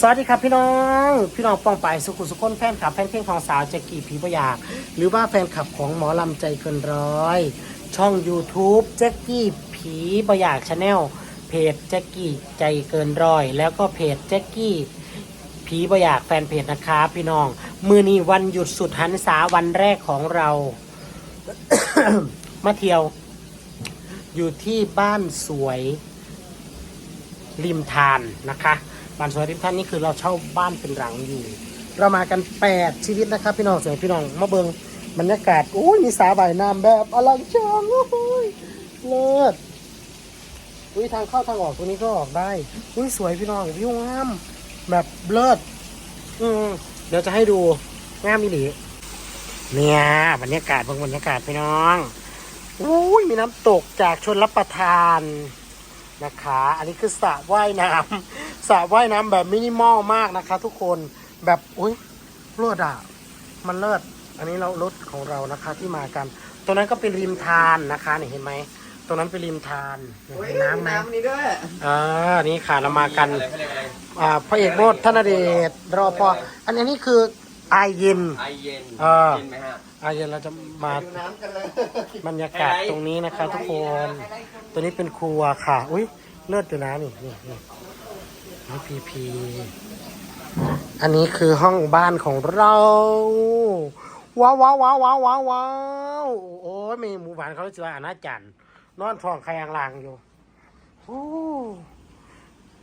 สวัสดีครับพี่น้อง พี่น้องปองไปสุขุสุขคนแฟนคลับแฟนเพลงของสาวแจ็กกี้ผีประยาก หรือว่าแฟนคลับของหมอลำใจเกินร้อย ช่อง YouTube แจ็กกี้ผีประยากชาแนลเพจแจ็กกี้ใจเกินร้อย แล้วก็เพจแจ็กกี้ผีประยากแฟนเพจนะครับพี่น้อง มือนี้วันหยุดสุดหันษาวันแรกของเรา มาเที่ยว อยู่ที่บ้านสวยริมทานนะคะ บ้านสวยริมท่านนี่คือเราเช่าบ้านเป็นหลังอยู่ เรามากันแปดชีวิตนะครับ พี่น้องเสียงพี่น้องมาเบิงบรรยากาศโอ้ยมีสาบ่ายน้ำแบบอลังชางโอ้ยเลิศอุ้ยทางเข้าทางออกตรงนี้ก็ออกได้อุ้ยสวยพี่น้องวิวงามแบบเลิศอืมเดี๋ยวจะให้ดูงามอีหลีเนี่ยบรรยากาศเบางบรรยากาศพี่น้องอุ้ยมีน้ำตกจากชนรับประทานนะคะ อันนี้คือสระว่ายน้ำ สระว่ายน้ำแบบมินิมอลมากนะคะ ทุกคนแบบอุ้ยเลิศอะมันเลิศอันนี้เรารถของเรานะคะที่มากันตรงนั้นก็เป็นริมทานนะคะนี่เห็นไหมตรงนั้นเป็นริมทานเห็นน้ำไหมน้ำนี้ด้วยอ่านี่ค่ะเรามากันอ่าพระเอกโมดธนเดชรอพออันนี้นี่คือไอายเย็นไอเย็นเออเย็นไหมฮะไอายเย็นเราจะมาดูน้ำกันเลยบรรยากาศตรงนี้นะคะ ทุกคน ตัวนี้เป็นครัวค่ะ อุ้ยเลิศอยู่นะนี่นี่นี่ นี่พีพี อันนี้คือห้องบ้านของเรา ว้าวว้าวว้าวว้าวว้าวว้าวโอ้ยมีหมู่บ้านเขาจะว่าอาณาจันทร์นอนท้องใครอังลางอยู่โอ้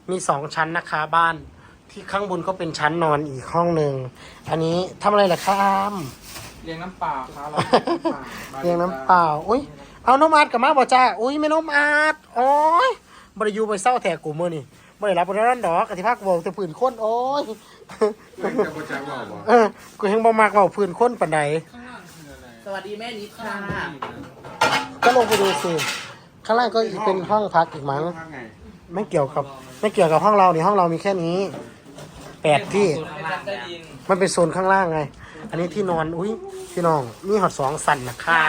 มีสองชั้นนะคะบ้านที่ข้างบนก็เป็นชั้นนอนอีกห้องหนึ่ง อันนี้ทำอะไรล่ะครับเลี้ยงน้ำเปล่าครับเราเรียงน้ำเปล่าอุ้ยเอาน้ำอาดกลับมาบ่จ้าอุ้ยไม่น้ำอาดโอ้ยบริยูไปเศร้าแถกกูมือนี่ บ่ได้รับบริรันดอกกะทิพักบอกแต่ผื่นค้นโอ้ยจะโปรจักบอกว่าเออกูยังบ่มักเว่าผื่นค้นปานใดสวัสดีแม่นิดค่ะก็ลงไปดูสิข้างล่างก็อีกเป็นห้องพักอีกมั้งไงไม่เกี่ยวกับไม่เกี่ยวกับห้องเรานี่ห้องเรามีแค่นี้แปดที่ มันเป็นโซนข้างล่างไง อันนี้ที่นอน อุ้ยพี่น้องมีหอดสองสันนะคะ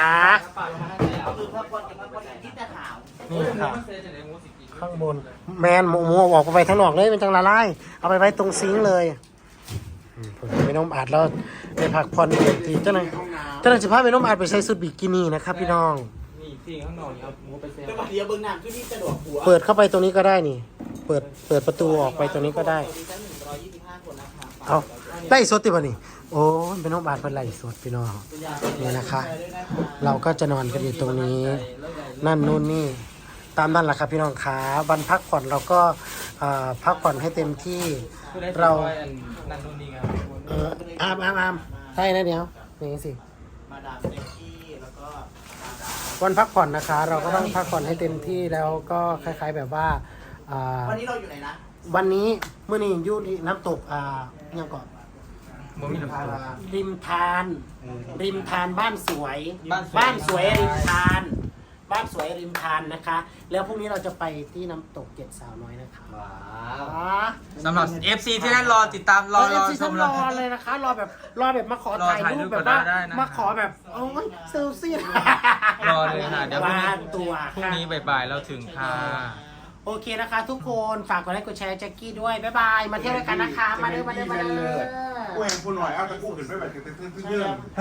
นี่ค่ะ ข้างบน แมนหมูหมูออกไปทางนอกเลยเป็นจังละลายเอาไปไว้ตรงซิงค์เลยอืมผมไม่น้องอาดแล้วไปพักผ่อนเต็มที่เจ้าหน่อยเจ้าหน่อยสิพาไปน้องอาดไปใส่สุดบิกินี่นะครับพี่น้อง นี่ที่ข้างนอกนี่ครับมูไปเซลแต่วันเดียวเบื้องน้ำขึ้นที่จะโดดหัวเปิดเข้าไปตรงนี้ก็ได้นี่ เปิดเปิดประตูออกไปตรงนี้ก็ได้ดิฉันหนึ่งร้อยยี่สิบห้าคนนะคะเอาไล่สดติบ่นี่โอ้ยเป็นน้องอาดเป็นไล่สดพี่น้องนี่นะคะ เราก็จะนอนกันอยู่ตรงนี้ นั่นนู่นนี่ ตามนั่นแหละครับพี่น้องขาวันพักผ่อนเราก็อ่าพักผ่อนให้เต็มที่เรานั่นนู่นนี่ครับเอออามอามอามใช่นะเดี๋ยวอย่างนี้สิ มาดามเซ็กซี่แล้วก็วันพักผ่อนนะคะ เราก็ต้องพักผ่อนให้เต็มที่แล้วก็คล้าย ๆแบบว่าอ่าวันนี้เราอยู่ไหนนะวันนี้เมื่อนี้อยูที่น้ำตกอ่ายังก่อนบ่มีน้ำตก ริมทาน ริมทานบ้านสวย บ้านสวยสวยริมทาน บ้านสวยริมทานนะคะ แล้วพรุ่งนี้เราจะไปที่น้ำตกเจ็ดสาวน้อยนะคะว้าอ๋อสำหรับ FC ที่นั่นรอติดตามรอเอรอฟซีชฉัมนเลรยอเลยนะคะ รอแบบรอแบบมาขอรอถ่ายถ่ายรูรูปปแบบว่าได้นะ มาขอแบบโอ้ยเซลฟี่รอเลยค่ะเดี๋ยวพรุ่งมานี้ตัวพรุ่งค่ะนี้บ่ายๆเราถึงค่ะโอเคนะคะ ทุกคนฝากกดไลค์กดแชร์แจ็คกี้ด้วย บ๊ายบาย มาเที่ยวด้วยกันนะคะ มาเด้อมาเด้อมาเด้อ กูเห็นคุณหน่อย เอาตะกู้ขึ้นไปแบบเต้นๆๆๆ